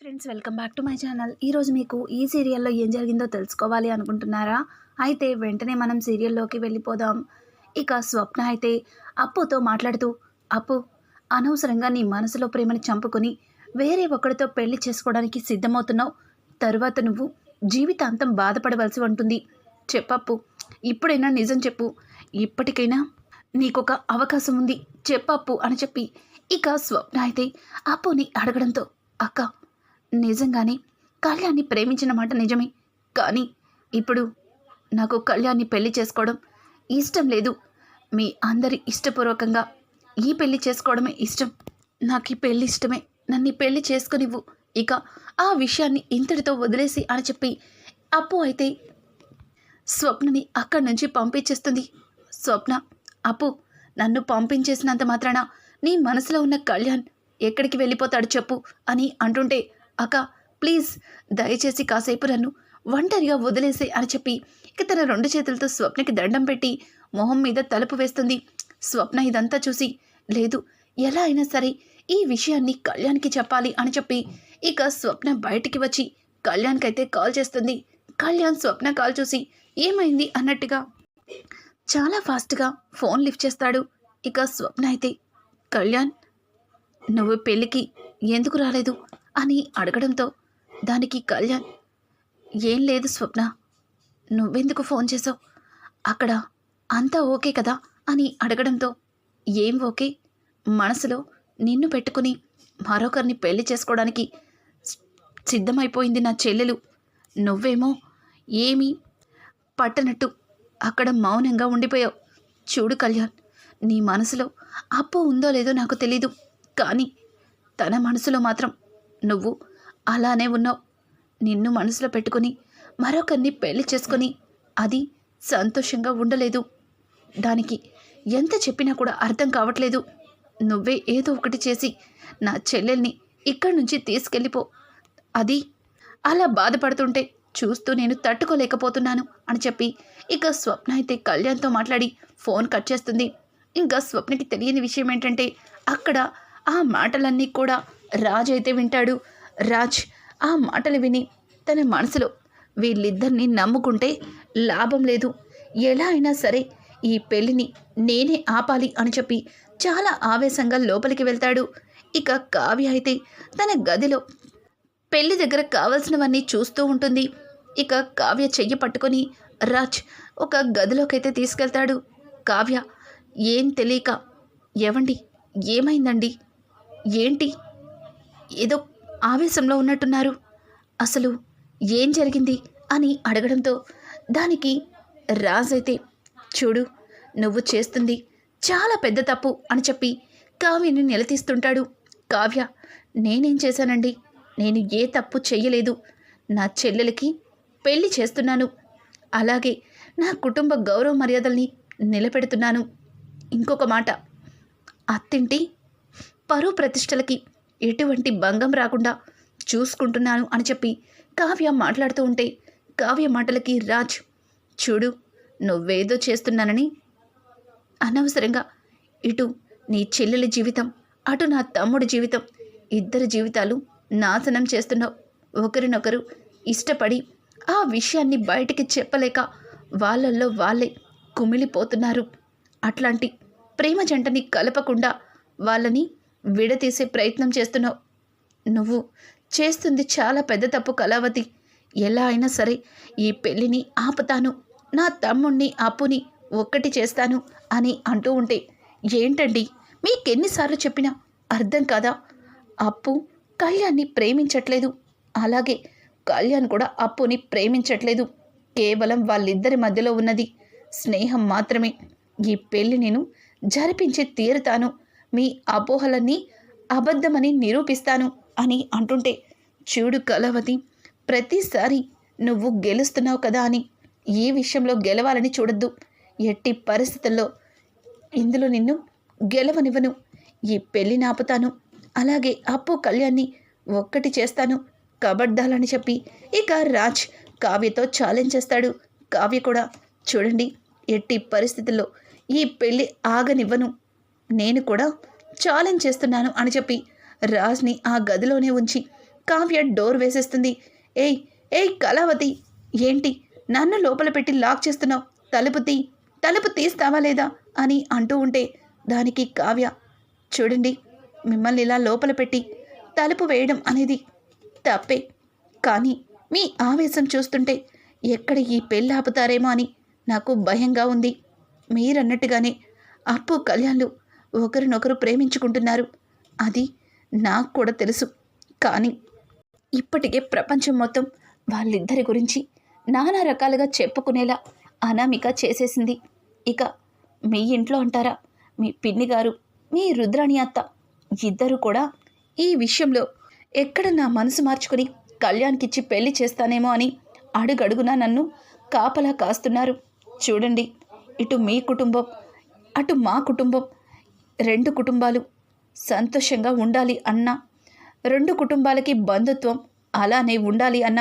Friends welcome back to my channel. ఈరోజు మీకు ఈ సీరియల్లో ఏం జరిగిందో తెలుసుకోవాలి అనుకుంటున్నారా? అయితే వెంటనే మనం సీరియల్లోకి వెళ్ళిపోదాం. ఇక స్వప్న అయితే అప్పుతో మాట్లాడుతూ అప్పు అనవసరంగా నీ మనసులో ప్రేమని చంపుకొని వేరే ఒకరితో పెళ్ళి చేసుకోవడానికి సిద్ధమవుతున్నావు. తరువాత నువ్వు జీవితాంతం బాధపడవలసి ఉంటుంది. చెప్పప్పు ఇప్పుడైనా నిజం చెప్పు. ఇప్పటికైనా నీకొక అవకాశం ఉంది. చెప్పప్పు అని చెప్పి ఇక స్వప్న అయితే అప్పుని అడగడంతో అక్క నిజంగానే కళ్యాణ్ని ప్రేమించిన మాట నిజమే. కానీ ఇప్పుడు నాకు కళ్యాణ్ని పెళ్ళి చేసుకోవడం ఇష్టం లేదు. మీ అందరి ఇష్టపూర్వకంగా ఈ పెళ్ళి చేసుకోవడమే ఇష్టం. నాకు ఈ పెళ్ళి ఇష్టమే. నన్ను పెళ్ళి చేసుకునివ్వు. ఇక ఆ విషయాన్ని ఇంతటితో వదిలేసి అని చెప్పి అప్పు అయితే స్వప్నని అక్కడి నుంచి పంపించేస్తుంది. స్వప్న అప్పు నన్ను పంపించేసినంత మాత్రాన నీ మనసులో ఉన్న కళ్యాణ్ ఎక్కడికి వెళ్ళిపోతాడు చెప్పు అని అంటుంటే అక్క ప్లీజ్ దయచేసి కాసేపు నన్ను ఒంటరిగా వదిలేసే అని చెప్పి ఇక తన రెండు చేతులతో స్వప్నకి దండం పెట్టి మొహం మీద తలుపు వేస్తుంది. స్వప్న ఇదంతా చూసి లేదు ఎలా అయినా సరే ఈ విషయాన్ని కళ్యాణ్కి చెప్పాలి అని చెప్పి ఇక స్వప్న బయటికి వచ్చి కళ్యాణ్కైతే కాల్ చేస్తుంది. కళ్యాణ్ స్వప్న కాల్ చూసి ఏమైంది అన్నట్టుగా చాలా ఫాస్ట్గా ఫోన్ లిఫ్ట్ చేస్తాడు. ఇక స్వప్న అయితే కళ్యాణ్ నువ్వు పెళ్ళికి ఎందుకు రాలేదు? అని అడగడంతో దానికి కళ్యాణ్ ఏం లేదు స్వప్న నువ్వెందుకు ఫోన్ చేసావు అక్కడ అంతా ఓకే కదా? అని అడగడంతో ఏం ఓకే? మనసులో నిన్ను పెట్టుకుని మరొకరిని పెళ్ళి చేసుకోవడానికి సిద్ధమైపోయింది నా చెల్లెలు. నువ్వేమో ఏమీ పట్టనట్టు అక్కడ మౌనంగా ఉండిపోయావు. చూడు కళ్యాణ్ నీ మనసులో అప్పు ఉందో లేదో నాకు తెలీదు. కానీ తన మనసులో మాత్రం నువ్వు అలానే ఉన్నావు. నిన్ను మనసులో పెట్టుకొని మరొకరిని పెళ్ళి చేసుకొని అది సంతోషంగా ఉండలేదు. దానికి ఎంత చెప్పినా కూడా అర్థం కావట్లేదు. నువ్వే ఏదో ఒకటి చేసి నా చెల్లెల్ని ఇక్కడి నుంచి తీసుకెళ్ళిపో. అది అలా బాధపడుతుంటే చూస్తూ నేను తట్టుకోలేకపోతున్నాను అని చెప్పి ఇక స్వప్న అయితే కళ్యాణ్తో మాట్లాడి ఫోన్ కట్ చేస్తుంది. ఇంకా స్వప్నకి తెలియని విషయం ఏంటంటే అక్కడ ఆ మాటలన్నీ కూడా రాజ్ అయితే వింటాడు. రాజ్ ఆ మాటలు విని తన మనసులో వీళ్ళిద్దరిని నమ్ముకుంటే లాభం లేదు. ఎలా అయినా సరే ఈ పెళ్ళిని నేనే ఆపాలి అని చెప్పి చాలా ఆవేశంగా లోపలికి వెళ్తాడు. ఇక కావ్య అయితే తన గదిలో పెళ్ళి దగ్గర కావలసినవన్నీ చూస్తూ ఉంటుంది. ఇక కావ్య చెయ్యి పట్టుకొని రాజ్ ఒక గదిలోకైతే తీసుకెళ్తాడు. కావ్య ఏం తెలియక ఎవండి ఏమైందండి? ఏంటి? ఏదో ఆవేశంలో ఉన్నట్టున్నారు. అసలు ఏం జరిగింది అని అడగడంతో దానికి రాజైతే అయితే చూడు నువ్వు చేస్తుంది చాలా పెద్ద తప్పు అని చెప్పి కావ్యని నిలదీస్తుంటాడు. కావ్య నేనేం చేశానండి? నేను ఏ తప్పు చెయ్యలేదు. నా చెల్లెలకి పెళ్ళి చేస్తున్నాను. అలాగే నా కుటుంబ గౌరవ మర్యాదల్ని నిలబెడుతున్నాను. ఇంకొక మాట. అత్తింటి పరువు ప్రతిష్టలకి ఎటువంటి భంగం రాకుండా చూసుకుంటున్నాను అని చెప్పి కావ్య మాట్లాడుతూ ఉంటే కావ్య మాటలకి రాజ్ చూడు నువ్వేదో చేస్తున్నానని అనవసరంగా ఇటు నీ చెల్లెల జీవితం అటు నా తమ్ముడి జీవితం ఇద్దరి జీవితాలు నాశనం చేస్తున్నావు. ఒకరినొకరు ఇష్టపడి ఆ విషయాన్ని బయటికి చెప్పలేక వాళ్ళల్లో వాళ్ళే కుమిలిపోతున్నారు. అట్లాంటి ప్రేమ జంటని కలపకుండా వాళ్ళని విడతీసే ప్రయత్నం చేస్తున్నావు. నువ్వు చేస్తుంది చాలా పెద్ద తప్పు కళావతి. ఎలా అయినా సరే ఈ పెళ్ళిని ఆపుతాను. నా తమ్ముణ్ణి అప్పుని ఒక్కటి చేస్తాను అని అంటూ ఉంటే ఏంటండి? మీకెన్నిసార్లు చెప్పినా అర్థం కాదా? అప్పు కళ్యాణ్ని ప్రేమించట్లేదు. అలాగే కళ్యాణ్ కూడా అప్పుని ప్రేమించట్లేదు. కేవలం వాళ్ళిద్దరి మధ్యలో ఉన్నది స్నేహం మాత్రమే. ఈ పెళ్ళి నేను జరిపించి తీరుతాను. మీ అపోహలన్నీ అబద్ధమని నిరూపిస్తాను అని అంటుంటే చూడు కలవతి ప్రతిసారి నువ్వు గెలుస్తున్నావు కదా అని ఈ విషయంలో గెలవాలని చూడొద్దు. ఎట్టి పరిస్థితుల్లో ఇందులో నిన్ను గెలవనివ్వను. ఈ పెళ్ళి నాపుతాను. అలాగే అప్పు కళ్యాణ్ని ఒక్కటి చేస్తాను కబడ్డాలని చెప్పి. ఇక రాజ్ కావ్యతో ఛాలెంజ్ చేస్తాడు. కావ్య కూడా చూడండి ఎట్టి పరిస్థితుల్లో ఈ పెళ్ళి ఆగనివ్వను. నేను కూడా ఛాలెంజ్ చేస్తున్నాను అని చెప్పి రాజ్ని ఆ గదిలోనే ఉంచి కావ్య డోర్ వేసేస్తుంది. ఏయ్ ఏయ్ కళావతి ఏంటి? నన్ను లోపల పెట్టి లాక్ చేస్తున్నావు. తలుపు తీ తలుపు తీస్తావా లేదా? అని అంటూ ఉంటే దానికి కావ్య చూడండి మిమ్మల్ని ఇలా లోపల పెట్టి తలుపు వేయడం అనేది తప్పే. కానీ మీ ఆవేశం చూస్తుంటే ఎక్కడ ఈ పెళ్ళి ఆపుతారేమో అని నాకు భయంగా ఉంది. మీరన్నట్టుగానే అప్పు కళ్యాణ్లు ఒకరినొకరు ప్రేమించుకుంటున్నారు. అది నాకు కూడా తెలుసు. కానీ ఇప్పటికే ప్రపంచం మొత్తం వాళ్ళిద్దరి గురించి నానా రకాలుగా చెప్పుకునేలా అనామిక చేసేసింది. ఇక మీ ఇంట్లో అంటారా? మీ పిన్ని గారు మీ రుద్రాణి అత్త ఇద్దరు కూడా ఈ విషయంలో ఎక్కడ నా మనసు మార్చుకుని కళ్యాణ్కిచ్చి పెళ్ళి చేస్తానేమో అని అడుగడుగునా నన్ను కాపలా కాస్తున్నారు. చూడండి ఇటు మీ కుటుంబం అటు మా కుటుంబం రెండు కుటుంబాలు సంతోషంగా ఉండాలి అన్న. రెండు కుటుంబాలకి బంధుత్వం అలానే ఉండాలి అన్న.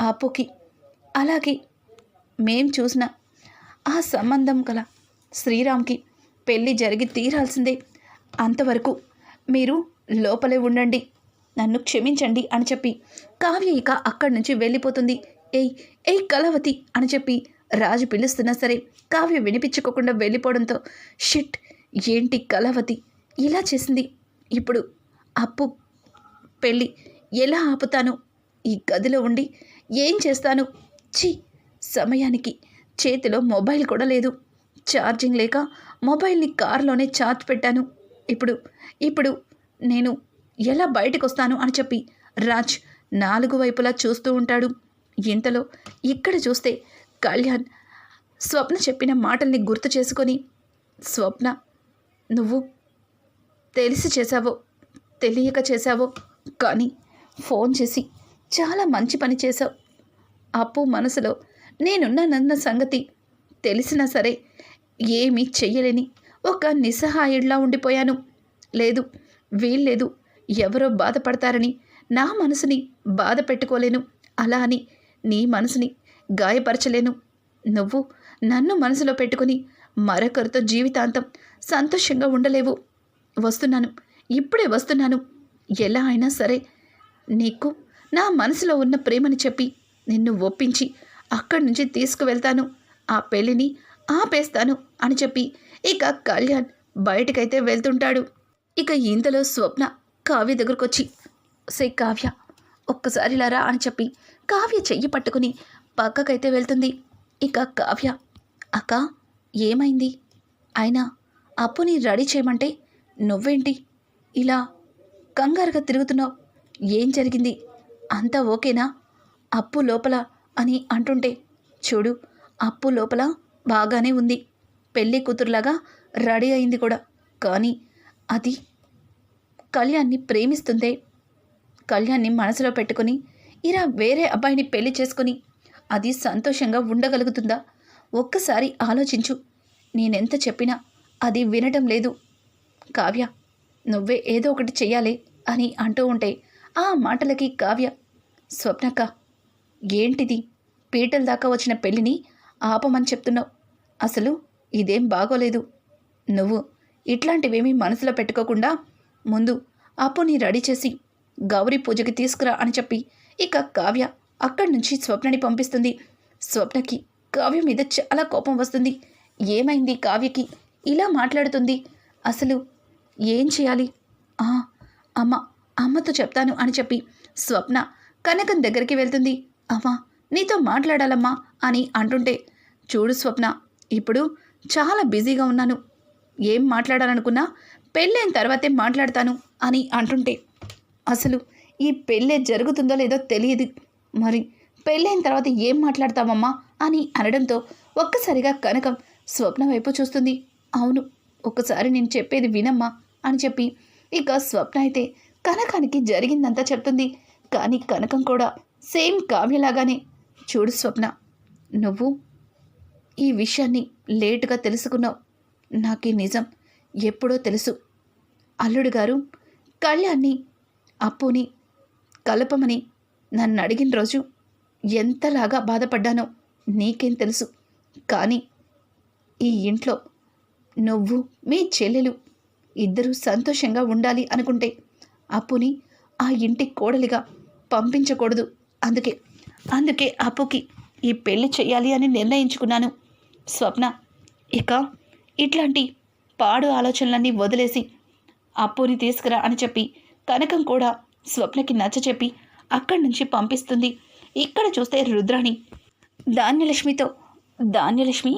ఆపుకి అలాగే మేం చూసిన ఆ సంబంధం గల శ్రీరామ్కి పెళ్ళి జరిగి తీరాల్సిందే. అంతవరకు మీరు లోపలే ఉండండి నన్ను క్షమించండి అని చెప్పి కావ్య ఇక అక్కడి నుంచి వెళ్ళిపోతుంది. ఏయ్ ఏయ్ కలవతి అని చెప్పి రాజు పిలుస్తున్నా సరే కావ్య వినిపించుకోకుండా వెళ్ళిపోవడంతో షిట్ ఏంటి కళావతి? ఇలా చేసింది. ఇప్పుడు అప్పు పెళ్ళి ఎలా ఆపుతాను? ఈ గదిలో ఉండి ఏం చేస్తాను? ఛీ! సమయానికి చేతిలో మొబైల్ కూడా లేదు. ఛార్జింగ్ లేక మొబైల్ని కారులోనే ఛార్జ్ పెట్టాను. ఇప్పుడు ఇప్పుడు నేను ఎలా బయటకు వస్తాను అని చెప్పి రాజ్ నాలుగు వైపులా చూస్తూ ఉంటాడు. ఇంతలో ఇక్కడ చూస్తే కళ్యాణ్ స్వప్న చెప్పిన మాటల్ని గుర్తు చేసుకొని స్వప్న నువ్వు తెలిసి చేశావో తెలియక చేశావో కానీ ఫోన్ చేసి చాలా మంచి పని చేశావు. అప్పు మనసులో నేనున్నానన్న సంగతి తెలిసినా సరే ఏమీ చెయ్యలేని ఒక నిస్సహాయుడిలా ఉండిపోయాను. లేదు వీల్లేదు ఎవరో బాధపడతారని నా మనసుని బాధ పెట్టుకోలేను. అలా అని నీ మనసుని గాయపరచలేను. నువ్వు నన్ను మనసులో పెట్టుకుని మరొకరితో జీవితాంతం సంతోషంగా ఉండలేవు. వస్తున్నాను. ఇప్పుడే వస్తున్నాను. ఎలా అయినా సరే నీకు నా మనసులో ఉన్న ప్రేమని చెప్పి నిన్ను ఒప్పించి అక్కడి నుంచి తీసుకువెళ్తాను. ఆ పెళ్ళిని ఆపేస్తాను అని చెప్పి ఇక కళ్యాణ్ బయటకైతే వెళ్తుంటాడు. ఇక ఇంతలో స్వప్న కావ్య దగ్గరకొచ్చి సే కావ్య ఒక్కసారి లారా అని చెప్పి కావ్య చెయ్యి పట్టుకుని పక్కకైతే వెళ్తుంది. ఇక కావ్య అక్క ఏమైంది? అయినా అప్పుని రెడీ చేయమంటే నువ్వేంటి? ఇలా కంగారుగా తిరుగుతున్నావు. ఏం జరిగింది? అంతా ఓకేనా? అప్పు లోపల అని అంటుంటే చూడు అప్పు లోపల బాగానే ఉంది. పెళ్ళి కూతురులాగా రెడీ అయింది కూడా. కానీ అది కళ్యాణ్ని ప్రేమిస్తుందే. కళ్యాణ్ని మనసులో పెట్టుకొని ఇలా వేరే అబ్బాయిని పెళ్ళి చేసుకొని అది సంతోషంగా ఉండగలుగుతుందా? ఒక్కసారి ఆలోచించు. నేనెంత చెప్పినా అది వినటం లేదు. కావ్య నువ్వే ఏదో ఒకటి చెయ్యాలి అని అంటూ ఉంటే ఆ మాటలకి కావ్య స్వప్నక్క ఏంటిది? పీటల దాకా వచ్చిన పెళ్ళిని ఆపమని చెప్తున్నావు. అసలు ఇదేం బాగోలేదు. నువ్వు ఇట్లాంటివేమీ మనసులో పెట్టుకోకుండా ముందు అప్పుని రెడీ చేసి గౌరీ పూజకి తీసుకురా అని చెప్పి ఇక కావ్య అక్కడి నుంచి స్వప్నని పంపిస్తుంది. స్వప్నకి కావ్య మీద చాలా కోపం వస్తుంది. ఏమైంది కావ్యకి? ఇలా మాట్లాడుతుంది. అసలు ఏం చేయాలి? ఆ అమ్మ అమ్మతో చెప్తాను అని చెప్పి స్వప్న కనకం దగ్గరికి వెళ్తుంది. అమ్మా నీతో మాట్లాడాలమ్మా అని అంటుంటే చూడు స్వప్న ఇప్పుడు చాలా బిజీగా ఉన్నాను. ఏం మాట్లాడాలనుకున్నా పెళ్ళైన తర్వాతే మాట్లాడతాను అని అంటుంటే అసలు ఈ పెళ్ళే జరుగుతుందో లేదో తెలియదు. మరి పెళ్ళైన తర్వాత ఏం మాట్లాడతామమ్మా అని అనడంతో ఒక్కసారిగా కనకం స్వప్న వైపు చూస్తుంది. అవును ఒక్కసారి నేను చెప్పేది వినమ్మా అని చెప్పి ఇక స్వప్న అయితే కనకానికి జరిగిందంతా చెప్తుంది. కానీ కనకం కూడా సేమ్ కావ్యలాగానే. చూడు స్వప్న నువ్వు ఈ విషయాన్ని లేటుగా తెలుసుకున్నావు. నాకు ఈ నిజం ఎప్పుడో తెలుసు. అల్లుడు గారు కళ్యాణ్ని అప్పుని కలపమని నన్ను అడిగిన రోజు ఎంతలాగా బాధపడ్డానో నీకేం తెలుసు? కానీ ఈ ఇంట్లో నువ్వు మీ చెల్లెలు ఇద్దరూ సంతోషంగా ఉండాలి అనుకుంటే అప్పుని ఆ ఇంటి కోడలిగా పంపించకూడదు. అందుకే అందుకే అప్పుకి ఈ పెళ్ళి చేయాలి అని నిర్ణయించుకున్నాను. స్వప్న ఇక ఇట్లాంటి పాడు ఆలోచనలన్నీ వదిలేసి అప్పుని తీసుకురా అని చెప్పి కనకం కూడా స్వప్నకి నచ్చ చెప్పి అక్కడి నుంచి పంపిస్తుంది. ఇక్కడ చూస్తే రుద్రాణి ధాన్యలక్ష్మితో ధాన్యలక్ష్మి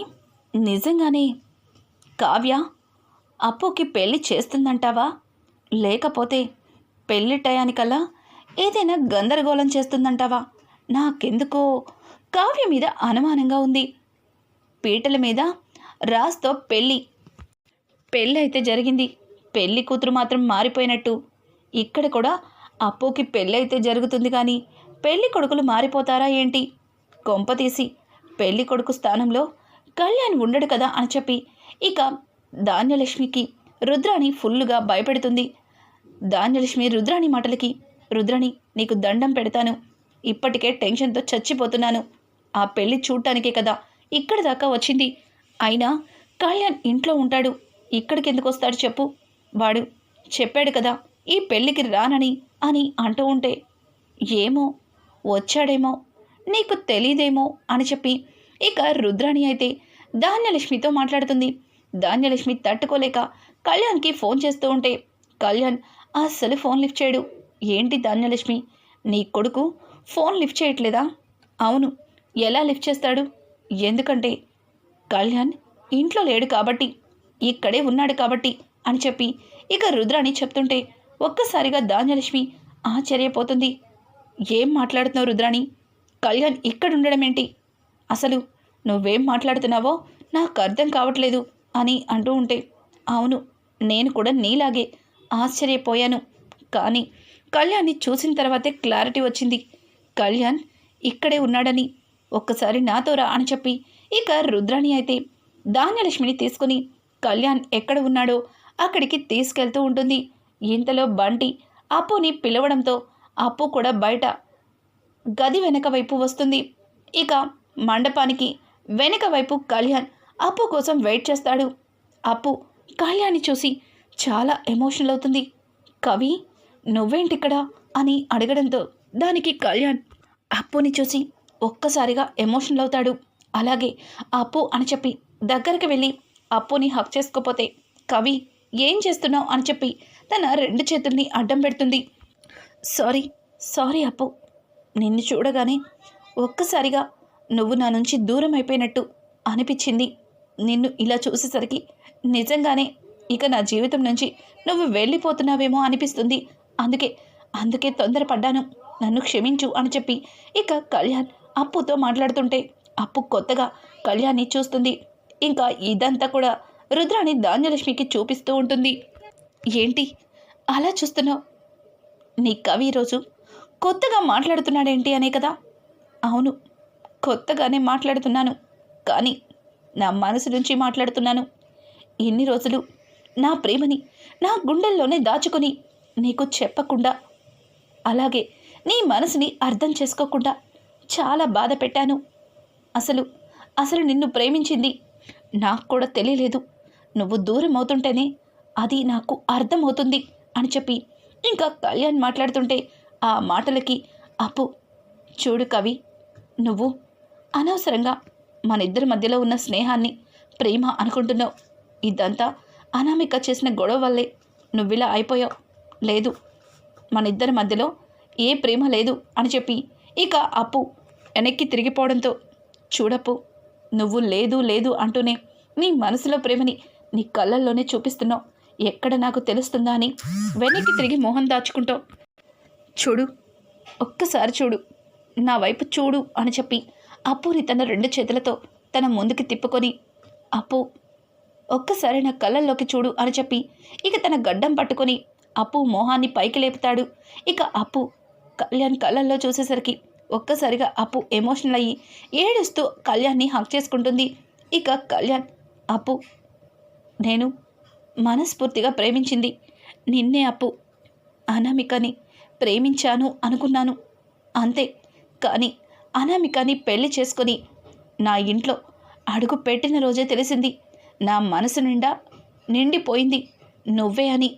నిజంగానే? కావ్య అప్పుకి పెళ్ళి చేస్తుందంటావా? లేకపోతే పెళ్ళి టయానికల్లా ఏదైనా గందరగోళం చేస్తుందంటావా? నాకెందుకో? కావ్య మీద అనుమానంగా ఉంది. పీటల మీద రాస్తో పెళ్ళి పెళ్ళి అయితే జరిగింది. పెళ్ళి కూతురు మాత్రం మారిపోయినట్టు. ఇక్కడ కూడా అప్పుకి పెళ్ళి అయితే జరుగుతుంది కానీ పెళ్ళి కొడుకులు మారిపోతారా ఏంటి? కొంప తీసి పెళ్ళి కొడుకు స్థానంలో కళ్యాణ్ ఉండడు కదా అని చెప్పి ఇక ధాన్యలక్ష్మికి రుద్రాణి ఫుల్లుగా భయపెడుతుంది. ధాన్యలక్ష్మి రుద్రాణి మాటలకి రుద్రాణి నీకు దండం పెడతాను. ఇప్పటికే టెన్షన్తో చచ్చిపోతున్నాను. ఆ పెళ్ళి చూడటానికే కదా ఇక్కడి దాకా వచ్చింది. అయినా కళ్యాణ్ ఇంట్లో ఉంటాడు. ఇక్కడికి ఎందుకు వస్తాడు చెప్పు. వాడు చెప్పాడు కదా ఈ పెళ్ళికి రానని అని అంటూ ఉంటే ఏమో వచ్చాడేమో నీకు తెలీదేమో అని చెప్పి ఇక రుద్రాణి అయితే ధాన్యలక్ష్మితో మాట్లాడుతుంది. ధాన్యలక్ష్మి తట్టుకోలేక కళ్యాణ్కి ఫోన్ చేస్తూ ఉంటే కళ్యాణ్ అస్సలు ఫోన్ లిఫ్ట్ చేయడు. ఏంటి ధాన్యలక్ష్మి నీ కొడుకు ఫోన్ లిఫ్ట్ చేయట్లేదా? అవును ఎలా లిఫ్ట్ చేస్తాడు? ఎందుకంటే కళ్యాణ్ ఇంట్లో లేడు కాబట్టి ఇక్కడే ఉన్నాడు కాబట్టి అని చెప్పి ఇక రుద్రాణి చెప్తుంటే ఒక్కసారిగా ధాన్యలక్ష్మి ఆశ్చర్యపోతుంది. ఏం మాట్లాడుతున్నావు రుద్రాణి? కళ్యాణ్ ఇక్కడ ఉండడం ఏంటి? అసలు నువ్వేం మాట్లాడుతున్నావో నాకు అర్థం కావట్లేదు అని అంటూ ఉంటే అవును నేను కూడా నీలాగే ఆశ్చర్యపోయాను. కానీ కళ్యాణ్ని చూసిన తర్వాతే క్లారిటీ వచ్చింది. కళ్యాణ్ ఇక్కడే ఉన్నాడని ఒక్కసారి నాతో రా అని చెప్పి ఇక రుద్రాణి అయితే ధాన్యలక్ష్మిని తీసుకుని కళ్యాణ్ ఎక్కడ ఉన్నాడో అక్కడికి తీసుకెళ్తూ ఉంటుంది. ఇంతలో బంటి అప్పుని పిలవడంతో అప్పు కూడా బయట గది వెనక వైపు వస్తుంది. ఇక మండపానికి వెనక వైపు కళ్యాణ్ అప్పు కోసం వెయిట్ చేస్తాడు. అప్పు కళ్యాణ్ని చూసి చాలా ఎమోషనల్ అవుతుంది. కవి నువ్వేంటిక్కడ? అని అడగడంతో దానికి కళ్యాణ్ అప్పుని చూసి ఒక్కసారిగా ఎమోషనల్ అవుతాడు. అలాగే అప్పు అని చెప్పి దగ్గరికి వెళ్ళి అప్పుని హక్ చేసుకోపోతే కవి ఏం చేస్తున్నావు? అని చెప్పి తన రెండు చేతుల్ని అడ్డం పెడుతుంది. సారీ సారీ అప్పు నిన్ను చూడగానే ఒక్కసారిగా నువ్వు నా నుంచి దూరం అయిపోయినట్టు అనిపించింది. నిన్ను ఇలా చూసేసరికి నిజంగానే ఇక నా జీవితం నుంచి నువ్వు వెళ్ళిపోతున్నావేమో అనిపిస్తుంది. అందుకే అందుకే తొందరపడ్డాను. నన్ను క్షమించు అని చెప్పి ఇక కళ్యాణ్ అప్పుతో మాట్లాడుతుంటే అప్పు కొత్తగా కళ్యాణ్ని చూస్తుంది. ఇంకా ఇదంతా కూడా రుద్రాని ధాన్యలక్ష్మికి చూపిస్తూ ఉంటుంది. ఏంటి? అలా చూస్తున్నావు? నీ కవి ఈరోజు కొత్తగా మాట్లాడుతున్నాడేంటి అనే కదా? అవును కొత్తగానే మాట్లాడుతున్నాను. కానీ నా మనసు నుంచి మాట్లాడుతున్నాను. ఇన్ని రోజులు నా ప్రేమని నా గుండెల్లోనే దాచుకొని నీకు చెప్పకుండా అలాగే నీ మనసుని అర్థం చేసుకోకుండా చాలా బాధ పెట్టాను. అసలు అసలు నిన్ను ప్రేమించింది నాకు కూడా తెలియలేదు. నువ్వు దూరం అవుతుంటేనే అది నాకు అర్థమవుతుంది అని చెప్పి ఇంకా కళ్యాణ్ మాట్లాడుతుంటే ఆ మాటలకి అప్పు చూడు కవి నువ్వు అనవసరంగా మన ఇద్దరి మధ్యలో ఉన్న స్నేహాన్ని ప్రేమ అనుకుంటున్నావు. ఇదంతా అనామిక చేసిన గొడవ వల్లే నువ్విలా అయిపోయావు. లేదు మన ఇద్దరి మధ్యలో ఏ ప్రేమ లేదు అని చెప్పి ఇక అప్పు వెనక్కి తిరిగిపోవడంతో చూడప్పు నువ్వు లేదు లేదు అంటూనే నీ మనసులో ప్రేమని నీ కళ్ళల్లోనే చూపిస్తున్నావు. ఎక్కడ నాకు తెలుస్తుందా అని వెనక్కి తిరిగి మోహం దాచుకుంటావు. చూడు ఒక్కసారి చూడు నా వైపు చూడు అని చెప్పి అప్పుని తన రెండు చేతులతో తన ముందుకి తిప్పుకొని అప్పు ఒక్కసారి నా కళ్ళల్లోకి చూడు అని చెప్పి ఇక తన గడ్డం పట్టుకొని అప్పు మోహాన్ని పైకి లేపుతాడు. ఇక అప్పు కళ్యాణ్ కళ్ళల్లో చూసేసరికి ఒక్కసారిగా అప్పు ఎమోషనల్ అయ్యి ఏడుస్తూ కళ్యాణ్ని హక్ చేసుకుంటుంది. ఇక కళ్యాణ్ అప్పు నేను మనస్ఫూర్తిగా ప్రేమించింది నిన్నే అప్పు అనామికని ప్రేమించాను అనుకున్నాను. అంతే. కానీ అనామికని పెళ్ళి చేసుకొని నా ఇంట్లో అడుగు పెట్టిన రోజే తెలిసింది. నా మనసు నిండా నిండిపోయింది. నువ్వే అని.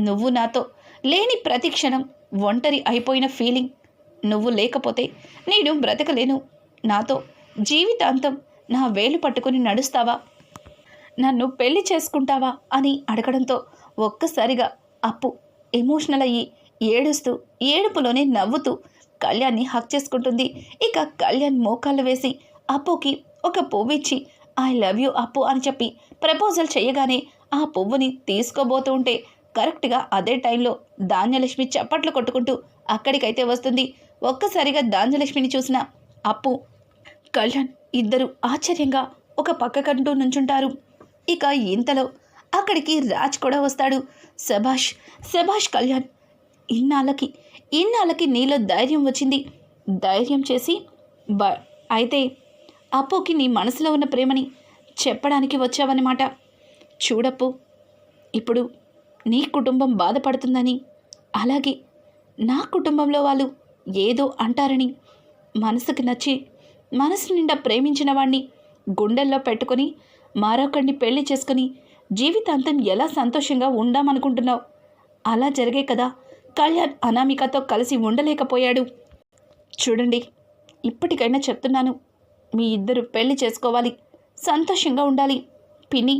నువ్వు నాతో లేని ప్రతి క్షణం ఒంటరి అయిపోయిన ఫీలింగ్. నువ్వు లేకపోతే నేను బ్రతకలేను. నాతో జీవితాంతం నా వేలు పట్టుకొని నడుస్తావా? నన్ను పెళ్ళి చేసుకుంటావా? అని అడగడంతో ఒక్కసారిగా అప్పు ఎమోషనల్ అయ్యి ఏడుస్తూ ఏడుపులోనే నవ్వుతూ కళ్యాణ్ని హక్ చేసుకుంటుంది. ఇక కళ్యాణ్ మోకాళ్ళు వేసి అప్పుకి ఒక పువ్వు ఇచ్చి ఐ లవ్ యూ అప్పు అని చెప్పి ప్రపోజల్ చేయగానే ఆ పువ్వుని తీసుకోబోతూ ఉంటే కరెక్ట్గా అదే టైంలో ధాన్యలక్ష్మి చప్పట్లు కొట్టుకుంటూ అక్కడికైతే వస్తుంది. ఒక్కసారిగా ధాన్యలక్ష్మిని చూసిన అప్పు కళ్యాణ్ ఇద్దరు ఆశ్చర్యంగా ఒక పక్కకంటూ నుంచుంటారు. ఇక ఇంతలో అక్కడికి రాజ్ కూడా వస్తాడు. సభాష్ సభాష్ కళ్యాణ్ ఇన్నాళ్ళకి ఇన్నాళ్ళకి నీలో ధైర్యం వచ్చింది. ధైర్యం చేసి బ అయితే అప్పుకి నీ మనసులో ఉన్న ప్రేమని చెప్పడానికి వచ్చావన్నమాట. చూడప్పు ఇప్పుడు నీ కుటుంబం బాధపడుతుందని అలాగే నా కుటుంబంలో వాళ్ళు ఏదో అంటారని మనసుకు నచ్చి మనసు నిండా ప్రేమించిన వాణ్ణి గుండెల్లో పెట్టుకొని మరొకరిని పెళ్ళి చేసుకుని జీవితాంతం ఎలా సంతోషంగా ఉందామనుకుంటున్నావు? అలా జరిగే కదా కళ్యాణ్ అనామికతో కలిసి ఉండలేకపోయాడు. చూడండి ఇప్పటికైనా చెప్తున్నాను మీ ఇద్దరు పెళ్ళి చేసుకోవాలి సంతోషంగా ఉండాలి. పిన్ని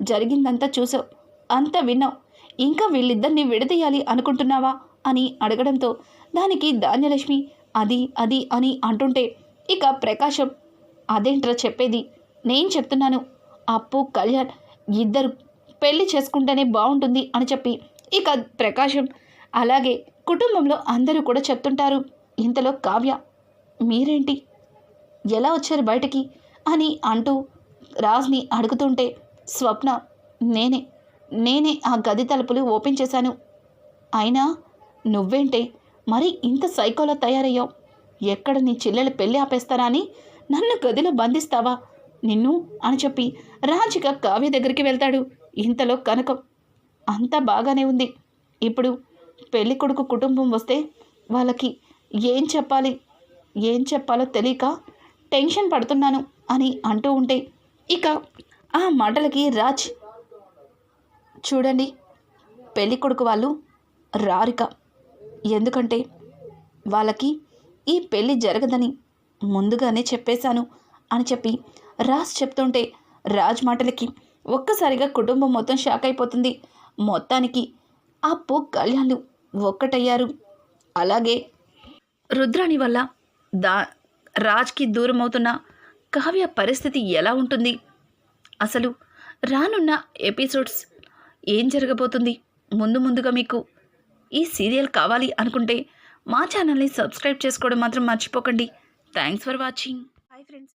జరిగిందంతా చూసావు అంతా విన్నావు ఇంకా వీళ్ళిద్దరిని విడదీయాలి అనుకుంటున్నావా అని అడగడంతో దానికి ధాన్యలక్ష్మి అది అది అని అంటుంటే ఇక ప్రకాశం అదేంట్రా చెప్పేది? నేను చెప్తున్నాను అప్పు కళ్యాణ్ ఇద్దరు పెళ్ళి చేసుకుంటేనే బాగుంటుంది అని చెప్పి ఇక ప్రకాశం అలాగే కుటుంబంలో అందరూ కూడా చెప్తుంటారు ఇంతలో కావ్య మీరేంటి? ఎలా వచ్చారు బయటకి? అని అంటూ రాజ్ని అడుగుతుంటే స్వప్న నేనే నేనే ఆ గది తలుపులు ఓపెన్ చేశాను. అయినా నువ్వేంటే మరి ఇంత సైకోలో తయారయ్యావు? ఎక్కడ నీ చెల్లెలు పెళ్ళి ఆపేస్తారా అని నన్ను గదిలో బంధిస్తావా? నిన్ను? అని చెప్పి రాజుగా కావ్య దగ్గరికి వెళ్తాడు. ఇంతలో కనకం అంతా బాగానే ఉంది. ఇప్పుడు పెళ్ళి కొడుకు కుటుంబం వస్తే వాళ్ళకి ఏం చెప్పాలి ఏం చెప్పాలో తెలియక టెన్షన్ పడుతున్నాను అని అంటూ ఉంటే ఇక ఆ మాటలకి రాజ్ చూడండి పెళ్ళి కొడుకు వాళ్ళు రారిక. ఎందుకంటే వాళ్ళకి ఈ పెళ్ళి జరగదని ముందుగానే చెప్పేశాను అని చెప్పి రాజ్ చెప్తుంటే రాజ్ మాటలకి ఒక్కసారిగా కుటుంబం మొత్తం షాక్ అయిపోతుంది. మొత్తానికి అప్పు కళ్యాణ్లు ఒక్కటయ్యారు. అలాగే రుద్రాణి వల్ల దా రాజ్కి దూరం అవుతున్న కావ్య పరిస్థితి ఎలా ఉంటుంది? అసలు రానున్న ఎపిసోడ్స్ ఏం జరగబోతుంది? ముందు ముందుగా మీకు ఈ సీరియల్ కావాలి అనుకుంటే మా ఛానల్ని సబ్స్క్రైబ్ చేసుకోవడం మాత్రం మర్చిపోకండి. Thanks for watching. Hi friends.